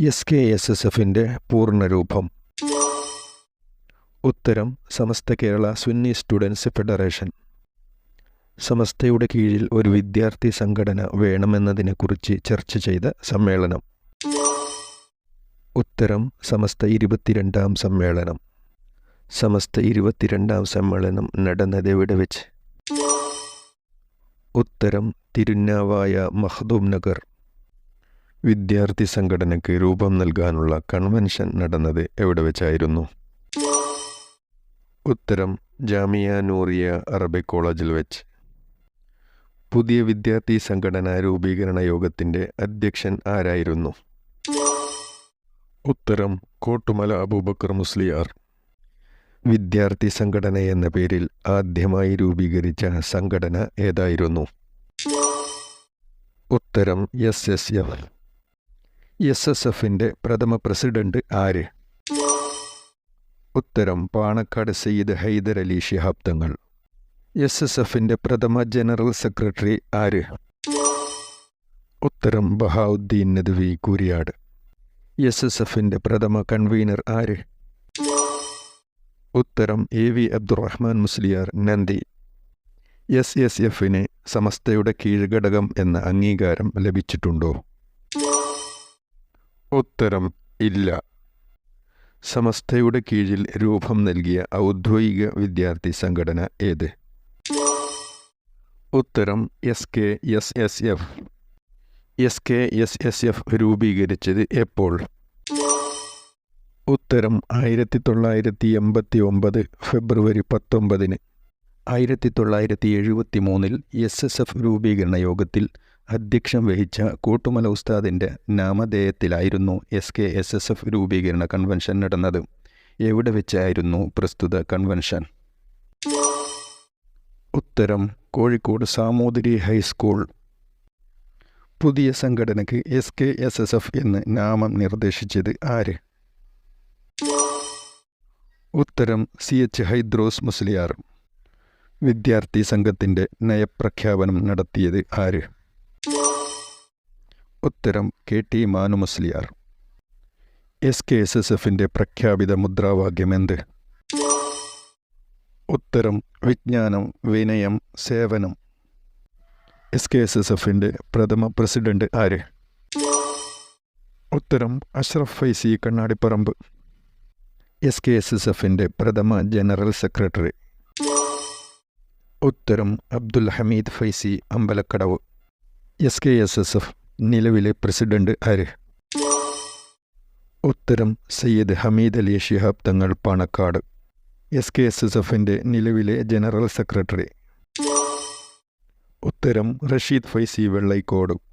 S K S S എഫിന്റെ പൂർണരൂപം. ഉത്തരം സമസ്ത കേരള സുന്നി സ്റ്റുഡൻസ് ഫെഡറേഷൻ. സമസ്തയുടെ കീഴിൽ ഒരു വിദ്യാർത്ഥി സംഘടന വേണമെന്നതിനെക്കുറിച്ച് ചർച്ച ചെയ്ത സമ്മേളനം. ഉത്തരം സമസ്ത ഇരുപത്തിരണ്ടാം സമ്മേളനം. സമസ്ത ഇരുപത്തിരണ്ടാം സമ്മേളനം നടന്നത് എവിടെ വെച്ച്? ഉത്തരം തിരുനാവായ മഹദൂം നഗർ. വിദ്യാർത്ഥി സംഘടനയ്ക്ക് രൂപം നൽകാനുള്ള കൺവെൻഷൻ നടന്നത് എവിടെ വെച്ചായിരുന്നു? ഉത്തരം ജാമിയ നൂറിയ അറബിക് കോളേജിൽ വെച്ച്. പുതിയ വിദ്യാർത്ഥി സംഘടന രൂപീകരണ യോഗത്തിന്റെ അധ്യക്ഷൻ ആരായിരുന്നു? ഉത്തരം കോട്ടുമല അബൂബക്കർ മുസ്ലിയാർ. വിദ്യാർത്ഥി സംഘടന എന്ന പേരിൽ ആദ്യമായി രൂപീകരിച്ച സംഘടന ഏതായിരുന്നു? ഉത്തരം S S F. S S എഫിന്റെ പ്രഥമ പ്രസിഡന്റ് ആര്? ഉത്തരം പാണക്കാട് സയ്യിദ് ഹൈദർ അലി ശിഹാബ് തങ്ങൾ. എസ് എസ് എഫിന്റെ പ്രഥമ ജനറൽ സെക്രട്ടറി ആര്? ഉത്തരം ബഹാവുദ്ദീൻ നദ്വി കൂരിയാട്. എസ് എസ് എഫിന്റെ പ്രഥമ കൺവീനർ ആര്? ഉത്തരം എ വി അബ്ദുറഹ്മാൻ മുസ്ലിയാർ നന്ദി. എസ് എസ് എഫിന് സമസ്തയുടെ കീഴ്ഘടകം എന്ന അംഗീകാരം ലഭിച്ചിട്ടുണ്ടോ? ഉത്തരം ഇല്ല. സമസ്തയുടെ കീഴിൽ രൂപം നൽകിയ ഔദ്യോഗിക വിദ്യാർത്ഥി സംഘടന ഏത്? ഉത്തരം S K S S F. S K S S F രൂപീകരിച്ചത് എപ്പോൾ? ഉത്തരം ആയിരത്തി തൊള്ളായിരത്തി എൺപത്തി ഒമ്പത് ഫെബ്രുവരി പത്തൊമ്പതിന്. ആയിരത്തി തൊള്ളായിരത്തി എഴുപത്തി മൂന്നിൽ എസ് എസ് എഫ് രൂപീകരണ യോഗത്തിൽ അധ്യക്ഷം വഹിച്ച കൂട്ടുമല ഉസ്താദിന്റെ നാമധേയത്തിലായിരുന്നു S K S S F രൂപീകരണ കൺവെൻഷൻ നടന്നത്. എവിടെ വെച്ചായിരുന്നു പ്രസ്തുത കൺവെൻഷൻ ഉത്തരം കോഴിക്കോട് സാമൂതിരി ഹൈസ്കൂൾ. പുതിയ സംഘടനയ്ക്ക് S K S S F എന്ന് നാമം നിർദ്ദേശിച്ചത് ആര്? ഉത്തരം സി എച്ച് ഹൈദ്രോസ് മുസ്ലിയാർ. വിദ്യാർത്ഥി സംഘത്തിന്റെ നയപ്രഖ്യാപനം നടത്തിയത് ആര്? ഉത്തരം K T Manu Musliyar. S K S S എഫിന്റെ പ്രഖ്യാപിത മുദ്രാവാക്യം എന്ത്? ഉത്തരം വിജ്ഞാനം വിനയം സേവനം. എസ് കെ എസ് എസ് എഫിന്റെ പ്രഥമ പ്രസിഡന്റ് ആര്? ഉത്തരം Ashraf Faizy Kannadiparamba. S K S S എഫിന്റെ പ്രഥമ ജനറൽ സെക്രട്ടറി. ഉത്തരം Abdul Hameed Faizy Ambalakkadavu. S K S S F നിലവിലെ പ്രസിഡന്റ് ആര്? ഉത്തരം Sayyid Hameed Ali Shihab Thangal Panakkad. S K S S എഫിന്റെ നിലവിലെ ജനറൽ സെക്രട്ടറി. ഉത്തരം റഷീദ് ഫൈസി വെള്ളൈക്കോട്.